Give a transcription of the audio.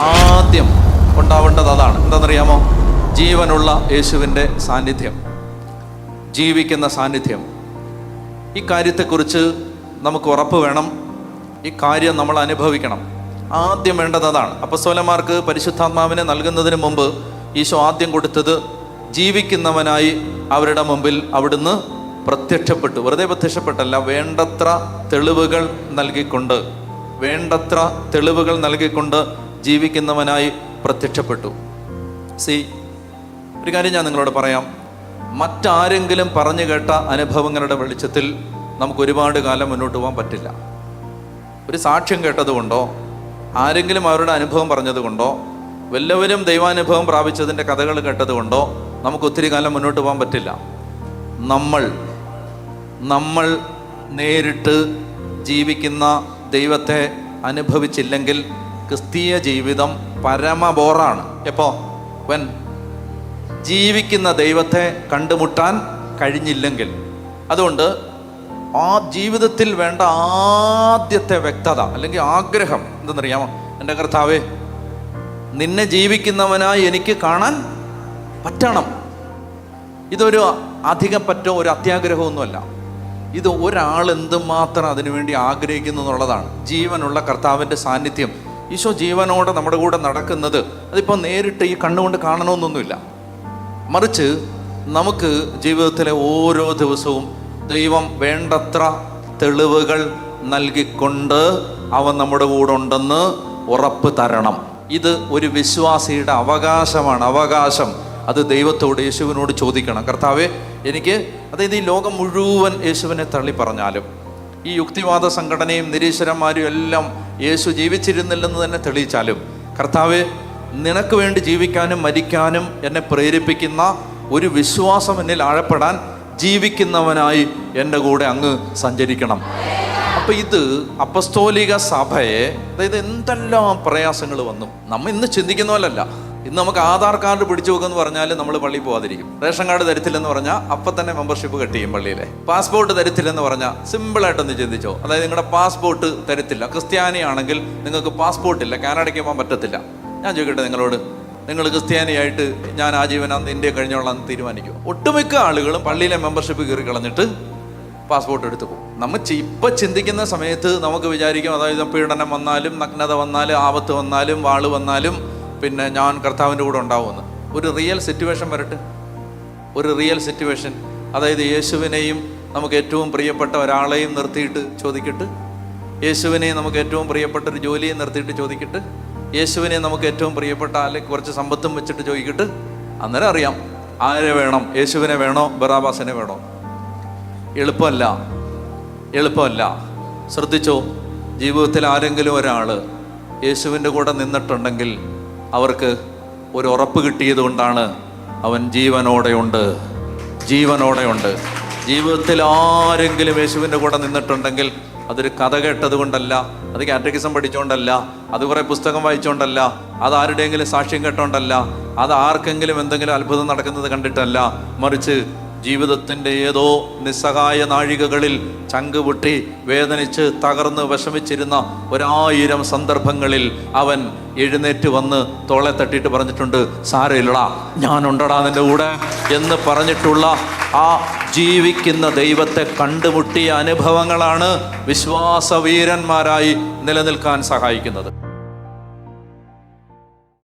ആദ്യം ഉണ്ടാവേണ്ടത് അതാണ്. എന്താണെന്നറിയാമോ? ജീവനുള്ള യേശുവിന്റെ സാന്നിധ്യം. ജീവിക്കുന്ന സാന്നിധ്യം. ഈ കാര്യത്തെക്കുറിച്ച് നമുക്ക് ഉറപ്പ് വേണം. ഈ കാര്യം നമ്മൾ അനുഭവിക്കണം. ആദ്യം വേണ്ടത് അതാണ്. അപ്പസ്തോലന്മാർക്ക് പരിശുദ്ധാത്മാവിനെ നൽകുന്നതിന് മുമ്പ് ഈശോ ആദ്യം കൊടുത്തത് ജീവിക്കുന്നവനായി അവരുടെ മുമ്പിൽ അവിടുന്ന് പ്രത്യക്ഷപ്പെട്ടു. വെറുതെ പ്രത്യക്ഷപ്പെട്ടല്ല വേണ്ടത്ര തെളിവുകൾ നൽകിക്കൊണ്ട് വേണ്ടത്ര തെളിവുകൾ നൽകിക്കൊണ്ട് ജീവിക്കുന്നവനായി പ്രത്യക്ഷപ്പെട്ടു. സി ഒരു കാര്യം ഞാൻ നിങ്ങളോട് പറയാം. മറ്റാരെങ്കിലും പറഞ്ഞു കേട്ട അനുഭവങ്ങളുടെ വെളിച്ചത്തിൽ നമുക്ക് ഒരുപാട് കാലം മുന്നോട്ട് പോകാൻ പറ്റില്ല. ഒരു സാക്ഷ്യം കേട്ടതുകൊണ്ടോ ആരെങ്കിലും അവരുടെ അനുഭവം പറഞ്ഞതുകൊണ്ടോ വല്ലവരും ദൈവാനുഭവം പ്രാപിച്ചതിന്റെ കഥകൾ കേട്ടതുകൊണ്ടോ നമുക്ക് ഒത്തിരി കാലം മുന്നോട്ട് പോകാൻ പറ്റില്ല. നമ്മൾ നമ്മൾ നേരിട്ട് ജീവിക്കുന്ന ദൈവത്തെ അനുഭവിച്ചില്ലെങ്കിൽ ക്രിസ്തീയ ജീവിതം പരമബോറാണ് എപ്പോ? വൻ ജീവിക്കുന്ന ദൈവത്തെ കണ്ടുമുട്ടാൻ കഴിഞ്ഞില്ലെങ്കിൽ. അതുകൊണ്ട് ആ ജീവിതത്തിൽ വേണ്ട ആദ്യത്തെ വ്യക്തത അല്ലെങ്കിൽ ആഗ്രഹം എന്തെന്നറിയാമോ? എന്റെ കർത്താവേ നിന്നെ ജീവിക്കുന്നവനായി എനിക്ക് കാണാൻ പറ്റണം. ഇതൊരു അധികം പറ്റോ ഒരു അത്യാഗ്രഹമൊന്നുമല്ല ഇത് ഒരാൾ എന്തുമാത്രം അതിനുവേണ്ടി ആഗ്രഹിക്കുന്നു എന്നുള്ളതാണ്. ജീവനുള്ള കർത്താവിന്റെ സാന്നിധ്യം. ഈശോ ജീവനോടെ നമ്മുടെ കൂടെ നടക്കുന്നത്. അതിപ്പോൾ നേരിട്ട് ഈ കണ്ണുകൊണ്ട് കാണണമെന്നൊന്നുമില്ല. മറിച്ച് നമുക്ക് ജീവിതത്തിലെ ഓരോ ദിവസവും ദൈവം വേണ്ടത്ര തെളിവുകൾ നൽകിക്കൊണ്ട് അവൻ നമ്മുടെ കൂടെ ഉണ്ടെന്ന് ഉറപ്പ് തരണം. ഇത് ഒരു വിശ്വാസിയുടെ അവകാശമാണ്. അവകാശം. അത് ദൈവത്തോട് യേശുവിനോട് ചോദിക്കണം. കർത്താവെ എനിക്ക് അതായത് ഈ ലോകം മുഴുവൻ യേശുവിനെ തള്ളി പറഞ്ഞാലും ഈ യുക്തിവാദ സംഘടനയും നിരീശ്വരന്മാരും എല്ലാം യേശു ജീവിച്ചിരുന്നില്ലെന്ന് തന്നെ തെളിയിച്ചാലും കർത്താവ് നിനക്ക് വേണ്ടി ജീവിക്കാനും മരിക്കാനും എന്നെ പ്രേരിപ്പിക്കുന്ന ഒരു വിശ്വാസം എന്നിൽ ആഴപ്പെടാൻ ജീവിക്കുന്നവനായി എന്റെ കൂടെ അങ്ങ് സഞ്ചരിക്കണം. അപ്പം ഇത് അപ്പസ്തോലിക സഭയെ അതായത് എന്തെല്ലാം പ്രയാസങ്ങൾ വന്നു? നമ്മ ഇന്ന് ചിന്തിക്കുന്ന പോലല്ല. ഇന്ന് നമുക്ക് ആധാർ കാർഡ് പിടിച്ചു വെക്കുമെന്ന് പറഞ്ഞാൽ നമ്മൾ പള്ളിയിൽ പോകാതിരിക്കും റേഷൻ കാർഡ് തരത്തില്ലെന്ന് പറഞ്ഞാൽ അപ്പൊ തന്നെ മെമ്പർഷിപ്പ് കട്ട് ചെയ്യും പള്ളിയിലെ. പാസ്പോർട്ട് തരത്തില്ലെന്ന് പറഞ്ഞാൽ സിമ്പിളായിട്ടൊന്ന് ചിന്തിച്ചോ. അതായത് നിങ്ങളുടെ പാസ്പോർട്ട് തരത്തില്ല. ക്രിസ്ത്യാനിയാണെങ്കിൽ നിങ്ങൾക്ക് പാസ്പോർട്ട് ഇല്ല. കാനഡയ്ക്ക് പോകാൻ പറ്റത്തില്ല. ഞാൻ ചോദിക്കട്ടെ നിങ്ങളോട്? നിങ്ങൾ ക്രിസ്ത്യാനിയായിട്ട് ഞാൻ ആജീവനാന്ത് ഇന്ത്യ കഴിഞ്ഞോളാം എന്ന് തീരുമാനിക്കും? ഒട്ടുമിക്ക ആളുകളും പള്ളിയിലെ മെമ്പർഷിപ്പ് കയറി കളഞ്ഞിട്ട് പാസ്പോർട്ട് എടുത്തു പോകും. നമ്മൾ ഇപ്പൊ ചിന്തിക്കുന്ന സമയത്ത് നമുക്ക് വിചാരിക്കും അതായത് പീഡനം വന്നാലും നഗ്നത വന്നാലും ആപത്ത് വന്നാലും വാൾ വന്നാലും പിന്നെ ഞാൻ കർത്താവിന്റെ കൂടെ ഉണ്ടാവുമെന്ന്. ഒരു റിയൽ സിറ്റുവേഷൻ വരട്ടെ. ഒരു റിയൽ സിറ്റുവേഷൻ അതായത് യേശുവിനെയും നമുക്ക് ഏറ്റവും പ്രിയപ്പെട്ട ഒരാളെയും നിർത്തിയിട്ട് ചോദിക്കട്ട്. യേശുവിനെയും നമുക്ക് ഏറ്റവും പ്രിയപ്പെട്ട ഒരു ജോലിയും നിർത്തിയിട്ട് ചോദിക്കട്ട്. യേശുവിനെ നമുക്ക് ഏറ്റവും പ്രിയപ്പെട്ട അല്ലെങ്കിൽ കുറച്ച് സമ്പത്തും വെച്ചിട്ട് ചോദിക്കട്ട്. അന്നേരം അറിയാം ആരെ വേണം? യേശുവിനെ വേണോ? ബറാബാസിനെ വേണോ? എളുപ്പമല്ല. എളുപ്പമല്ല. ശ്രദ്ധിച്ചോ? ജീവിതത്തിൽ ആരെങ്കിലും ഒരാൾ യേശുവിന്റെ കൂടെ നിന്നിട്ടുണ്ടെങ്കിൽ അവർക്ക് ഒരു ഉറപ്പ് കിട്ടിയത് കൊണ്ടാണ് അവൻ ജീവനോടെയുണ്ട് ജീവനോടെയുണ്ട്. ജീവിതത്തിൽ ആരെങ്കിലും യേശുവിന്റെ കൂടെ നിന്നിട്ടുണ്ടെങ്കിൽ അതൊരു കഥ കേട്ടത് കൊണ്ടല്ല അത് കാറ്റഗിസം പഠിച്ചുകൊണ്ടല്ല അത് കുറേ പുസ്തകം വായിച്ചുകൊണ്ടല്ല അത് ആരുടെയെങ്കിലും സാക്ഷ്യം കേട്ടോണ്ടല്ല അത് ആർക്കെങ്കിലും എന്തെങ്കിലും അത്ഭുതം നടക്കുന്നത് കണ്ടിട്ടല്ല മറിച്ച് ജീവിതത്തിന്റെ ഏതോ നിസ്സഹായ നാഴികകളിൽ ചങ്കുപൊട്ടി വേദനിച്ച് തകർന്ന് വിഷമിച്ചിരുന്ന ഒരായിരം സന്ദർഭങ്ങളിൽ അവൻ എഴുന്നേറ്റ് വന്ന് തോളെ തട്ടിയിട്ട് പറഞ്ഞിട്ടുണ്ട് സാരയില്ലടാ ഞാനുണ്ടടാ നിന്റെ കൂടെ എന്ന് പറഞ്ഞിട്ടുള്ള ആ ജീവിക്കുന്ന ദൈവത്തെ കണ്ടുമുട്ടിയ അനുഭവങ്ങളാണ് വിശ്വാസവീരന്മാരായി നിലനിൽക്കാൻ സഹായിക്കുന്നത്.